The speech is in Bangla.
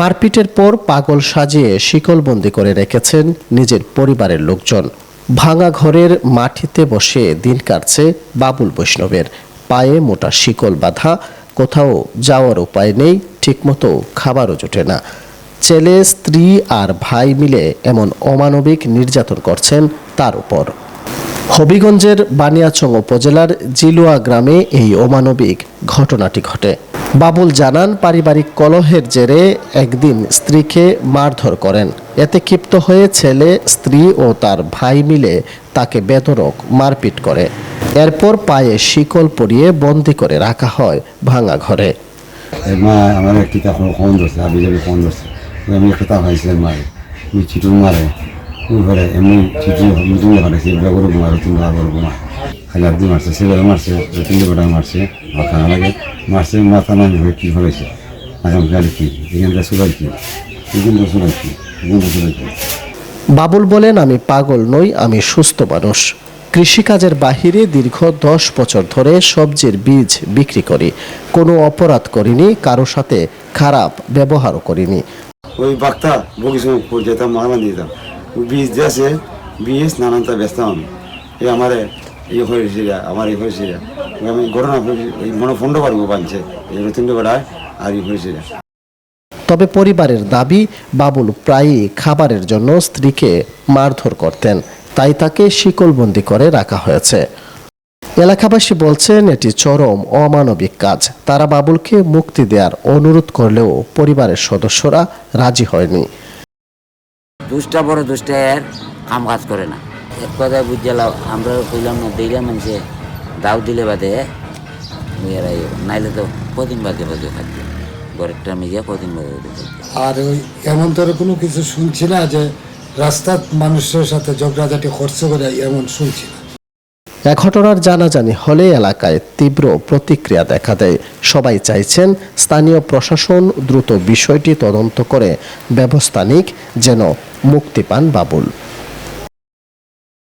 মারপিটের পর পাগল সাজিয়ে শিকলবন্দি করে রেখেছেন নিজের পরিবারের লোকজন। ভাঙা ঘরের মাটিতে বসে দিন কাটছে বাবুল বৈষ্ণবের। পায়ে মোটা শিকল বাঁধা, কোথাও যাওয়ার উপায় নেই, ঠিকমতো খাবারও জোটে না। ছেলে, স্ত্রী আর ভাই মিলে এমন অমানবিক নির্যাতন করছেন তার উপর। হবিগঞ্জের বানিয়াচং উপজেলার জিলুয়া গ্রামে এই অমানবিক ঘটনাটি ঘটে। বাবুল জানান, পারিবারিক কলহের জেরে একদিন স্ত্রীকে মারধর করেন। এতে ক্ষিপ্ত হয়ে ছেলে, স্ত্রী ও তার ভাই মিলে তাকে বেদরক মারপিট করে। এরপর পায়ে শিকল পরিয়ে বন্দি করে রাখা হয় ভাঙা ঘরে। মা, আমার একটি আমি মারে। মারে। ঘরে এমনি চিঠি মিটিং হারাইছে এগুলো করে ঘুমার তুমি ঘর করে ঘুমা হাজার দিয়ে মারছে মারছে বেটা মারছে মাথা লাগে। মারছে মাথা না হয়ে কী হয়েছে গাড়ি কি? এখানটা সুরাই কি? এখানটা সুরাই কি? এখানটা সুরাই কি? বাবুল বলেন আমি পাগল নই আমি সুস্থ মানুষ। কৃষিকাজের বাহিরে দীর্ঘ দশ বছর ধরে সবজির বীজ বিক্রি করি। কোনো অপরাধ করিনি কারও সাথে খারাপ ব্যবহারও করিনি। ওই বাক্তা বগিস যেতাম মালা দিতাম বীজ দিয়েছে বীজ নানানটা ব্যস্তাম আমি এই আমার এই হয়েছে আমার এই হয়েছে আমি ঘটনা মনে ফোনটা পারব বানছে, এই তিনটে বেড়ায় আর এই হয়েছে তবে পরিবারের দাবি, বাবুল প্রায়ই খাবারের জন্য স্ত্রীকে মারধর করতেন। তাই তাকে শিকলবন্দি করে রাখা হয়েছে। এলাকাবাসী বলছেন, এটি চরম অমানবিক কাজ। তারা বাবুলকে মুক্তি দেওয়ার অনুরোধ করলেও পরিবারের সদস্যরা রাজি হয়নি। দুষ্টা বড় দুষ্টা এর কাম কাজ করে না। এক কথায় বুঝলাম আমরা কইলাম না দিলাম মানুষে দাও দিলে বাদে নাইলে তো কদিন বাদে বাদে থাকবে। মিলিয়ে কদিন বাদে বাদে আর এমন ধরে কোনো কিছু শুনছি না যে রাস্তার মানুষের সাথে ঝগড়াঝাটি খরচ করে এমন শুনছি না। এ ঘটনার জানাজানি হলে এলাকায় তীব্র প্রতিক্রিয়া দেখা দেয়। সবাই চাইছেন স্থানীয় প্রশাসন দ্রুত বিষয়টি তদন্ত করে ব্যবস্থা নিক, যেন মুক্তি পান বাবুল।